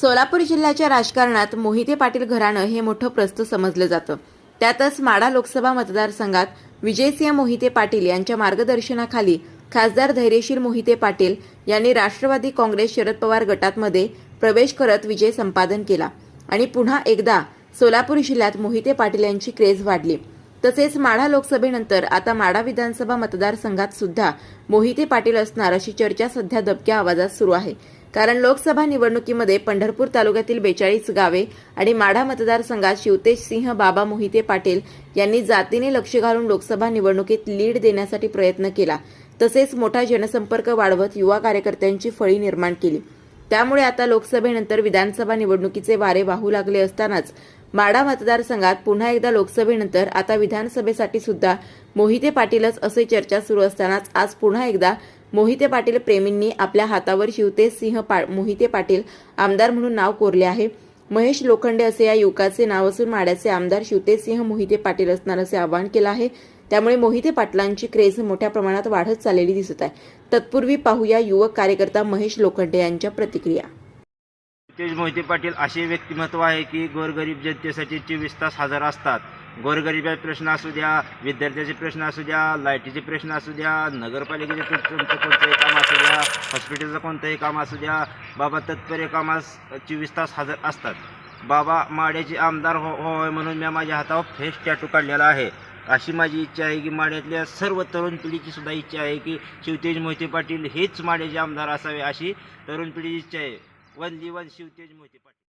सोलापूर जिल्ह्याच्या राजकारणात मोहिते पाटील घराणं हे मोठं प्रस्त समजलं जातं. त्यातच माडा लोकसभा मतदारसंघात विजयसिंह मोहिते पाटील यांच्या मार्गदर्शनाखाली खासदार धैर्यशील मोहिते पाटील यांनी राष्ट्रवादी काँग्रेस शरद पवार गटातमध्ये प्रवेश करत विजय संपादन केला आणि पुन्हा एकदा सोलापूर जिल्ह्यात मोहिते पाटील यांची क्रेज वाढली. तसेच माढा लोकसभेनंतर आता माढा विधानसभा मतदारसंघात सुद्धा मोहिते पाटील असणार अशी चर्चा सध्या दबक्या आवाजात सुरू आहे. कारण लोकसभा निवडणुकीमध्ये पंढरपूर तालुक्यातील बेचाळीस गावे आणि माढा मतदारसंघात शिवतेज सिंह बाबा मोहिते पाटील यांनी जातीने लक्ष घालून लोकसभा निवडणुकीत लीड देण्यासाठी प्रयत्न केला. तसेच मोठा जनसंपर्क वाढवत युवा कार्यकर्त्यांची फळी निर्माण केली. त्यामुळे आता लोकसभेनंतर विधानसभा निवडणुकीचे वारे वाहू लागले असतानाच माढा मतदारसंघात पुन्हा एकदा लोकसभेनंतर आता विधानसभेसाठी सुद्धा मोहिते पाटीलच असे चर्चा सुरू असतानाच आज पुन्हा एकदा मोहिते पाटील प्रेमींनी आपल्या हातावर शिवतेज सिंह पा मोहिते पाटील आमदार म्हणून नाव कोरले आहे. महेश लोखंडे असे या युवकाचे नाव असून माड्याचे आमदार शिवतेज सिंह मोहिते पाटील असणार असे आवाहन केलं आहे. त्यामुळे मोहिते पाटलांची क्रेज मोठ्या प्रमाणात वाढत चाललेली दिसत आहे. तत्पूर्वी पाहूया युवक कार्यकर्ता महेश लोखंडे यांच्या प्रतिक्रिया. तेज मोहिते पाटील असे व्यक्तिमत्व आहे की गोरगरीब जनतेसाठी चोवीस तास हजर असतात. गोरगरिबाचे प्रश्न असू द्या विद्यार्थ्याचे प्रश्न असू द्या लाईटीचे प्रश्न असू द्या नगरपालिकेचे तुमचं कोणतंही काम असू द्या हॉस्पिटलचं कोणतंही काम असू द्या बाबा तत्पर्य कामास चोवीस तास हजर असतात. बाबा माड्याचे आमदार हो होय म्हणून मी माझ्या हातावर फेस टॅटू काढलेला आहे. अशी माझी इच्छा आहे की माड्यातल्या सर्व तरुण पिढीची सुद्धा इच्छा आहे की शिवतेज मोहिते पाटील हेच माड्याचे आमदार असावे अशी तरुण पिढीची इच्छा आहे. Only one Shivtej Mohite Patil.